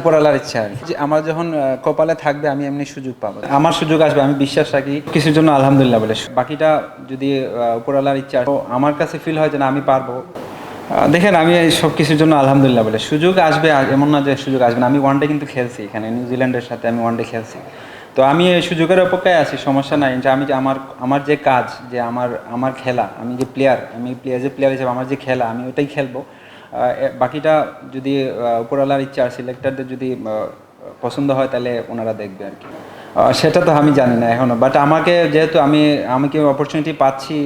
উপরালার ইচ্ছা আর। যে আমার যখন কপালে থাকবে, আমি এমনি সুযোগ পাবো। আমার সুযোগ আসবে, আমি বিশ্বাস রাখি। কিছুর জন্য আলহামদুলিল্লাহ বলে বাকিটা যদি উপরালার ইচ্ছা তো আমার কাছে ফিল হয় যে না, আমি পারব। দেখেন, আমি এই সব কিছুর জন্য আলহামদুলিল্লাহ বলে। সুযোগ আসবে, আ- এমন না যে সুযোগ আসবে না। আমি ওয়ানডে কিন্তু খেলছি এখানে, নিউজিল্যান্ডের সাথে আমি ওয়ানডে খেলছি। তো আমি এই সুযোগের অপেক্ষায় আছি, সমস্যা নাই। যে আমি যে আমার আমার যে কাজ, যে আমার আমার খেলা, আমি যে প্লেয়ার আমি প্লেয়ার যে প্লেয়ার হিসেবে আমার যে খেলা, আমি ওটাই খেলব। বাকিটা যদি উপরওয়ালার ইচ্ছা আর সিলেক্টারদের যদি পছন্দ হয়, তাহলে ওনারা দেখবে আর কি। সেটা তো আমি জানি না এখনও বাট আমাকে যেহেতু আমি আমি কি অপরচুনিটি পাচ্ছি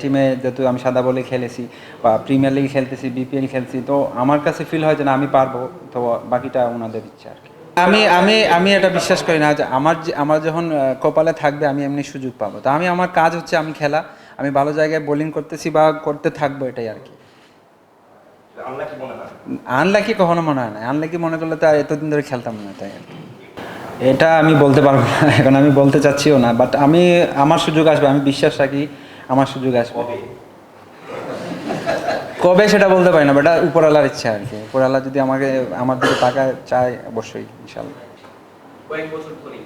টিমে যেহেতু আমি সাদা বলে খেলেছি, বা প্রিমিয়ার লিগ খেলতেছি বিপিএল খেলছি, তো আমার কাছে ফিল হয় যে না, আমি পারব, তো বাকিটা ওনাদের ইচ্ছা আর কি। আমি আমি আমি এটা বিশ্বাস করি না যে আমার আমার যখন কপালে থাকবে, আমি এমনি সুযোগ পাবো। তো আমি, আমার কাজ হচ্ছে আমি খেলা, আমি ভালো জায়গায় বোলিং করতেছি বা করতে থাকব এটাই আর কি। আনলাকি কখনো মনে হয় না। আনলাকি মনে করলে তো এতদিন ধরে খেলতাম না তাই আর কি। এটা আমি বলতে পারব না এখন আমি বলতে চাচ্ছিও না বাট আমি আমার সুযোগ আসবে আমি বিশ্বাস রাখি আমার সুযোগ আসবে। কবে? সেটা বলতে পারি না বাট উপরালার ইচ্ছা আর কি। উপরালা যদি আমাকে আমার দিকে টাকা চায় অবশ্যই ইনশাল্লাহ কয়েক বছর ধরেই।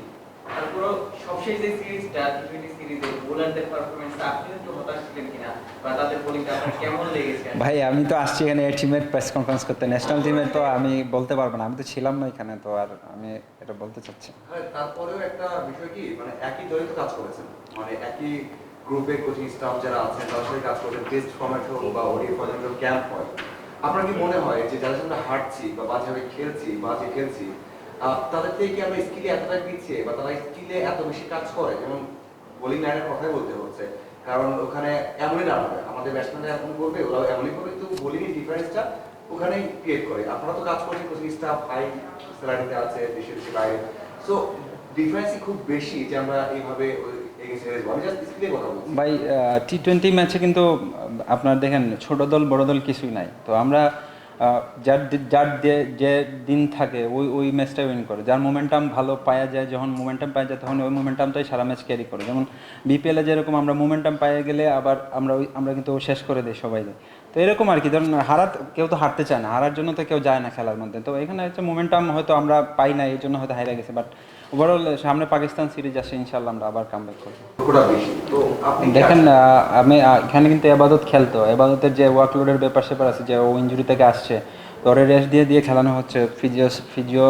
সবশেষ যে সিরিজটা টি টোয়েন্টি সিরিজে বোলারদের পারফরমেন্স আপনি একটু হতাশ ছিলেন কিনা বা তাদের বোলিংটা আপনার কেমন লেগেছে? ভাই আমি তো আসছি এখানে এই টিমের প্রেস কনফারেন্স করতে। ন্যাশনাল টিমের তো আমি বলতে পারব না। আমি তো ছিলাম না এখানে তো আর আমি এটা বলতে চাচ্ছি হ্যাঁ তারপরেও একটা বিষয় কি মানে একই দলে তো কাজ করেছেন মানে একই গ্রুপে কোচিং স্টাফ যারা আছেন তাদের সাথে কাজ করেছেন টেস্ট ফর্ম্যাট হোক বা ওডি ফর্ম্যাট হোক ক্যাম্প হয়। আপনার কি মনে হয় যে যাদের সঙ্গে হাঁটছি বা বাজেভাবে খেলছি বাজে খেলছি তাদের থেকে কি আমরা স্কিলে এতটা পিছিয়ে বা তারা স্কিলে এত বেশি কাজ করে? যেমন বোলিং লাইনের কথাই বলতে হচ্ছে। কারণ ওখানে এমনই রান হবে আমাদের ব্যাটসম্যানরা এমন করবে ওরা এমনই করবে, কিন্তু বোলিং ডিফারেন্সটা ওখানেই ক্রিয়েট করে। আপনারা তো কাজ করছেন কোচিং স্টাফ হাই স্যালারিতে আছে, দেশে দেশে বাইরে। সো ডিফারেন্সই খুব বেশি যে আমরা এইভাবে ভাই টি টোয়েন্টি ম্যাচে কিন্তু আপনার দেখেন, ছোট দল, বড় দল কিছুই নাই। তো আমরা যার যার যে- দিন থাকে, ওই ওই ম্যাচটা উইন করে। যার মোমেন্টাম ভালো পাওয়া যায়, যখন মোমেন্টাম পাওয়া যায়, তখন ওই মোমেন্টামটাই সারা ম্যাচ ক্যারি করে। যেমন বিপিএলে যেরকম আমরা মোমেন্টাম পাইয়ে গেলে আবার আমরা ওই, আমরা কিন্তু শেষ করে দিই সবাই তো এরকম আর কি, ধরুন হারাত কেউ তো হারতে চায় না, হারার জন্য তো কেউ যায় না খেলার মধ্যে। তো এখানে হচ্ছে মোমেন্টাম হয়তো আমরা পাই না এই জন্য হয়তো হারিয়ে গেছে। বাট ওভারঅল সামনে পাকিস্তান সিরিজ আসে ইনশাল্লাহ আমরা আবার কামব্যাক করব। তো দেখেন আমি এখানে কিন্তু এবাদত খেলতো। এবাদতের যে ওয়ার্কলোডের ব্যাপার স্যাপার আছে যে ও ইঞ্জুরি থেকে আসছে তো ওরে রেস্ট দিয়ে দিয়ে খেলানো হচ্ছে। ফিজিও ফিজিও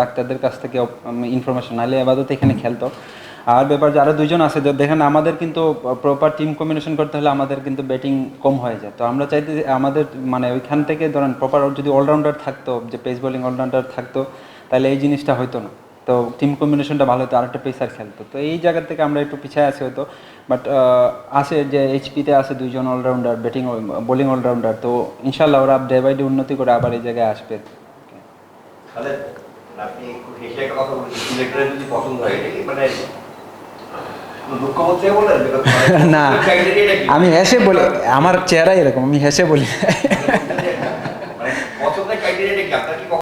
ডাক্তারদের কাছ থেকে ইনফরমেশন নাহলে এবাদত এখানে খেলতো। আর ব্যাপার যে আরও দুজন আছে দেখেন আমাদের কিন্তু প্রপার টিম কম্বিনেশন করতে হলে আমাদের কিন্তু ব্যাটিং কম হয়ে যায়। তো আমরা চাইতে যে আমাদের মানে ওইখান থেকে ধরেন প্রপার যদি অলরাউন্ডার থাকতো যে পেস বোলিং অলরাউন্ডার থাকতো তাহলে এই জিনিসটা হতো না। তো টিম কম্বিনেশনটা ভালো হতো আরেকটা পেসার খেলতো। তো এই জায়গা থেকে আমরা একটু পিছিয়ে আছি হয়তো বাট আছে যে এইচপিতে আছে দুইজন অলরাউন্ডার ব্যাটিং বোলিং অলরাউন্ডার তো ইনশাল্লাহ ওরা ডে বাই ডে উন্নতি করে আবার এই জায়গায় আসবে। আপনি একটা কথা যদি পছন্দ হয় মানে না আমি হেসে বলি আমার চেহারাই এরকম আমি হেসে বলি।